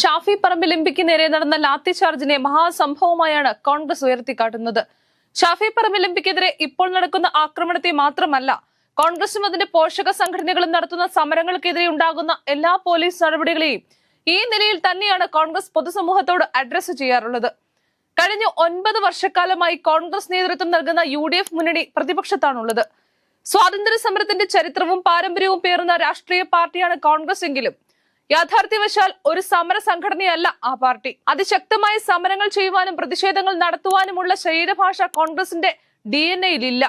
ഷാഫി പറമ്പിൽ എംപിക്ക് നേരെ നടന്ന ലാത്തി ചാർജിനെ മഹാസംഭവമായാണ് കോൺഗ്രസ് ഉയർത്തിക്കാട്ടുന്നത്. ഷാഫി പറമ്പിൽ എംപിക്കെതിരെ ഇപ്പോൾ നടക്കുന്ന ആക്രമണത്തെ മാത്രമല്ല കോൺഗ്രസും അതിന്റെ പോഷക സംഘടനകളും നടത്തുന്ന സമരങ്ങൾക്കെതിരെ ഉണ്ടാകുന്ന എല്ലാ പോലീസ് നടപടികളെയും ഈ നിലയിൽ തന്നെയാണ് കോൺഗ്രസ് പൊതുസമൂഹത്തോട് അഡ്രസ് ചെയ്യാറുള്ളത്. കഴിഞ്ഞ ഒൻപത് വർഷക്കാലമായി കോൺഗ്രസ് നേതൃത്വം നൽകുന്ന യു ഡി എഫ് മുന്നണി പ്രതിപക്ഷത്താണുള്ളത്. സ്വാതന്ത്ര്യ സമരത്തിന്റെ ചരിത്രവും പാരമ്പര്യവും പേറുന്ന രാഷ്ട്രീയ പാർട്ടിയാണ് കോൺഗ്രസ് എങ്കിലും യാഥാർത്ഥ്യവശാൽ ഒരു സമര സംഘടനയല്ല ആ പാർട്ടി. അതിശക്തമായ സമരങ്ങൾ ചെയ്യുവാനും പ്രതിഷേധങ്ങൾ നടത്തുവാനുമുള്ള ശരീരഭാഷ കോൺഗ്രസിന്റെ ഡി എൻ എയിലില്ല.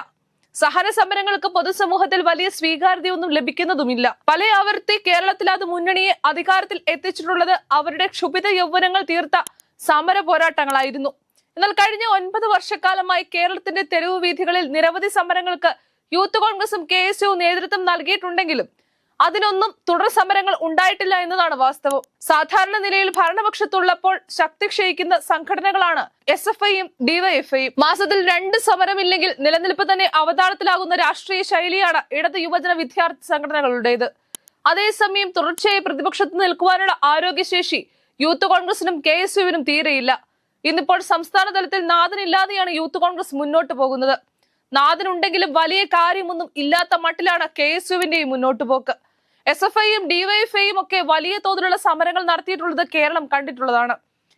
സഹന സമരങ്ങൾക്ക് പൊതുസമൂഹത്തിൽ വലിയ സ്വീകാര്യതയൊന്നും ലഭിക്കുന്നതുമില്ല. പല ആവർത്തി കേരളത്തിൽ അത് മുന്നണിയെ അധികാരത്തിൽ എത്തിച്ചിട്ടുള്ളത് അവരുടെ ക്ഷുഭിത യൗവനങ്ങൾ തീർത്ത സമര പോരാട്ടങ്ങളായിരുന്നു. എന്നാൽ കഴിഞ്ഞ ഒൻപത് വർഷക്കാലമായി കേരളത്തിന്റെ തെരുവ് വീഥികളിൽ നിരവധി സമരങ്ങൾക്ക് യൂത്ത് കോൺഗ്രസും കെ എസ് യു നേതൃത്വം നൽകിയിട്ടുണ്ടെങ്കിലും അതിനൊന്നും തുടർ സമരങ്ങൾ ഉണ്ടായിട്ടില്ല എന്നതാണ് വാസ്തവം. സാധാരണ നിലയിൽ ഭരണപക്ഷത്തുള്ളപ്പോൾ ശക്തി ക്ഷയിക്കുന്ന സംഘടനകളാണ് എസ് എഫ് ഐയും ഡിവൈഎഫ്ഐയും മാസത്തിൽ രണ്ട് സമരമില്ലെങ്കിൽ നിലനിൽപ്പ് തന്നെ അവതാളത്തിലാകുന്ന രാഷ്ട്രീയ ശൈലിയാണ് ഇടത് യുവജന വിദ്യാർത്ഥി സംഘടനകളുടേത്. അതേസമയം തുടർച്ചയായി പ്രതിപക്ഷത്ത് നിൽക്കുവാനുള്ള ആരോഗ്യശേഷി യൂത്ത് കോൺഗ്രസിനും കെ എസ് യുവിനും തീരെയില്ല. ഇന്നിപ്പോൾ സംസ്ഥാന തലത്തിൽ നാഥനില്ലാതെയാണ് യൂത്ത് കോൺഗ്രസ് മുന്നോട്ട് പോകുന്നത്. നാഥനുണ്ടെങ്കിലും വലിയ കാര്യമൊന്നും ഇല്ലാത്ത മട്ടിലാണ് കെ എസ് യുവിന്റെയും മുന്നോട്ട് പോക്ക് എസ് എഫ് ഐയും ഡിവൈഎഫ്ഐയും ഒക്കെ വലിയ തോതിലുള്ള സമരങ്ങൾ നടത്തിയിട്ടുള്ളത് കേരളം കണ്ടിട്ടുള്ളതാണ്.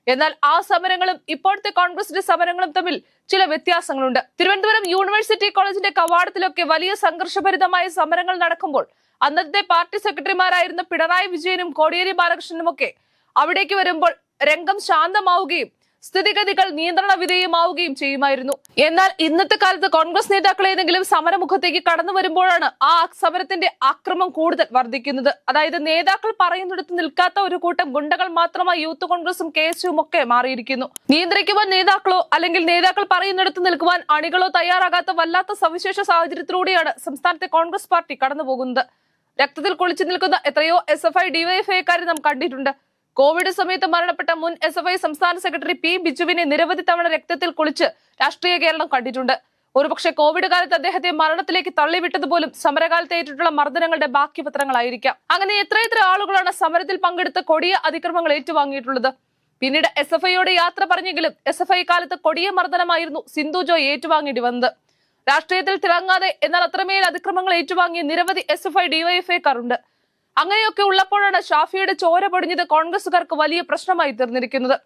എന്നാൽ ആ സമരങ്ങളും ഇപ്പോഴത്തെ കോൺഗ്രസിന്റെ സമരങ്ങളും തമ്മിൽ ചില വ്യത്യാസങ്ങളുണ്ട്. തിരുവനന്തപുരം യൂണിവേഴ്സിറ്റി കോളേജിന്റെ കവാടത്തിലൊക്കെ വലിയ സംഘർഷഭരിതമായ സമരങ്ങൾ നടക്കുമ്പോൾ അന്നത്തെ പാർട്ടി സെക്രട്ടറിമാരായിരുന്ന പിണറായി വിജയനും കോടിയേരി ബാലകൃഷ്ണനും ഒക്കെ അവിടേക്ക് വരുമ്പോൾ രംഗം ശാന്തമാവുകയും സ്ഥിതിഗതികൾ നിയന്ത്രണ വിധേയമാവുകയും ചെയ്യുമായിരുന്നു. എന്നാൽ ഇന്നത്തെ കാലത്ത് കോൺഗ്രസ് നേതാക്കൾ ഏതെങ്കിലും സമരമുഖത്തേക്ക് കടന്നു വരുമ്പോഴാണ് ആ സമരത്തിന്റെ അക്രമം കൂടുതൽ വർദ്ധിക്കുന്നത്. അതായത് നേതാക്കൾ പറയുന്നിടത്ത് നിൽക്കാത്ത ഒരു കൂട്ടം ഗുണ്ടകൾ മാത്രമായി യൂത്ത് കോൺഗ്രസും കെ എസ് യുവും ഒക്കെ മാറിയിരിക്കുന്നു. നിയന്ത്രിക്കുവാൻ നേതാക്കളോ അല്ലെങ്കിൽ നേതാക്കൾ പറയുന്നിടത്ത് നിൽക്കുവാൻ അണികളോ തയ്യാറാകാത്ത വല്ലാത്ത സവിശേഷ സാഹചര്യത്തിലൂടെയാണ് സംസ്ഥാനത്തെ കോൺഗ്രസ് പാർട്ടി കടന്നുപോകുന്നത്. രക്തത്തിൽ കുളിച്ചു നിൽക്കുന്ന എത്രയോ എസ് എഫ് ഐ ഡിവൈഎഫ്ഐക്കാരെ നാം കണ്ടിട്ടുണ്ട്. കോവിഡ് സമയത്ത് മരണപ്പെട്ട മുൻ എസ് എഫ് ഐ സംസ്ഥാന സെക്രട്ടറി പി ബിജുവിനെ നിരവധി തവണ രക്തത്തിൽ കുളിച്ച് രാഷ്ട്രീയ കേരളം കണ്ടിട്ടുണ്ട്. ഒരുപക്ഷെ കോവിഡ് കാലത്ത് അദ്ദേഹത്തെ മരണത്തിലേക്ക് തള്ളിവിട്ടതുപോലും സമരകാലത്ത് ഏറ്റിട്ടുള്ള മർദ്ദനങ്ങളുടെ ബാക്കി പത്രങ്ങളായിരിക്കാം അങ്ങനെ എത്രയെത്ര ആളുകളാണ് സമരത്തിൽ പങ്കെടുത്ത് കൊടിയ അതിക്രമങ്ങൾ ഏറ്റുവാങ്ങിയിട്ടുള്ളത്? പിന്നീട് എസ് എഫ് ഐയോട് യാത്ര പറഞ്ഞെങ്കിലും എസ് എഫ് ഐ കാലത്ത് കൊടിയ മർദ്ദനമായിരുന്നു സിന്ധു ജോയ് ഏറ്റുവാങ്ങേണ്ടി വന്നത്. രാഷ്ട്രീയത്തിൽ തിളങ്ങാതെ എന്നാൽ അത്രമേൽ അതിക്രമങ്ങൾ ഏറ്റുവാങ്ങിയ നിരവധി എസ് എഫ് ഐ ഡിവൈഎഫ്ഐക്കാരുണ്ട് അങ്ങനെയൊക്കെ ഉള്ളപ്പോഴാണ് ഷാഫിയുടെ ചോര പൊടിഞ്ഞത് കോൺഗ്രസുകാർക്ക് വലിയ പ്രശ്നമായി തീർന്നിരിക്കുന്നത്.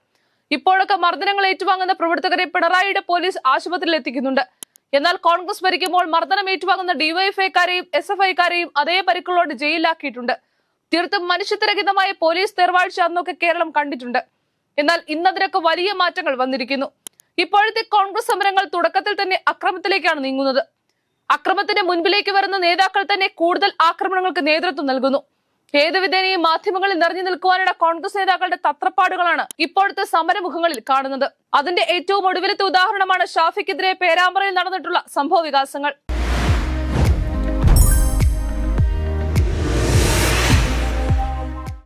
ഇപ്പോഴൊക്കെ മർദ്ദനങ്ങൾ ഏറ്റുവാങ്ങുന്ന പ്രവർത്തകരെ പിണറായിയുടെ പോലീസ് ആശുപത്രിയിൽ എത്തിക്കുന്നുണ്ട്. എന്നാൽ കോൺഗ്രസ് ഭരിക്കുമ്പോൾ മർദ്ദനം ഏറ്റുവാങ്ങുന്ന ഡിവൈഎഫ്ഐക്കാരെയും എസ് എഫ് ഐക്കാരെയും അതേ പരിക്കുകളോട് ജയിലിലാക്കിയിട്ടുണ്ട്. തീർത്തും മനുഷ്യത്വരഹിതമായ പോലീസ് തെർവാഴ്ച അന്നൊക്കെ കേരളം കണ്ടിട്ടുണ്ട്. എന്നാൽ ഇന്നതിനൊക്കെ വലിയ മാറ്റങ്ങൾ വന്നിരിക്കുന്നു. ഇപ്പോഴത്തെ കോൺഗ്രസ് സമരങ്ങൾ തുടക്കത്തിൽ തന്നെ അക്രമത്തിലേക്കാണ് നീങ്ങുന്നത്. അക്രമത്തിന്റെ മുൻപിലേക്ക് വരുന്ന നേതാക്കൾ തന്നെ കൂടുതൽ ആക്രമണങ്ങൾക്ക് നേതൃത്വം നൽകുന്നു. ഏത് വിധേനയും മാധ്യമങ്ങളിൽ നിറഞ്ഞു നിൽക്കുവാനുള്ള കോൺഗ്രസ് നേതാക്കളുടെ തത്രപ്പാടുകളാണ് ഇപ്പോഴത്തെ സമരമുഖങ്ങളിൽ കാണുന്നത്. അതിന്റെ ഏറ്റവും ഒടുവിലത്തെ ഉദാഹരണമാണ് ഷാഫിക്കെതിരെ പേരാമ്പ്രയിൽ നടന്നിട്ടുള്ള സംഭവ വികാസങ്ങൾ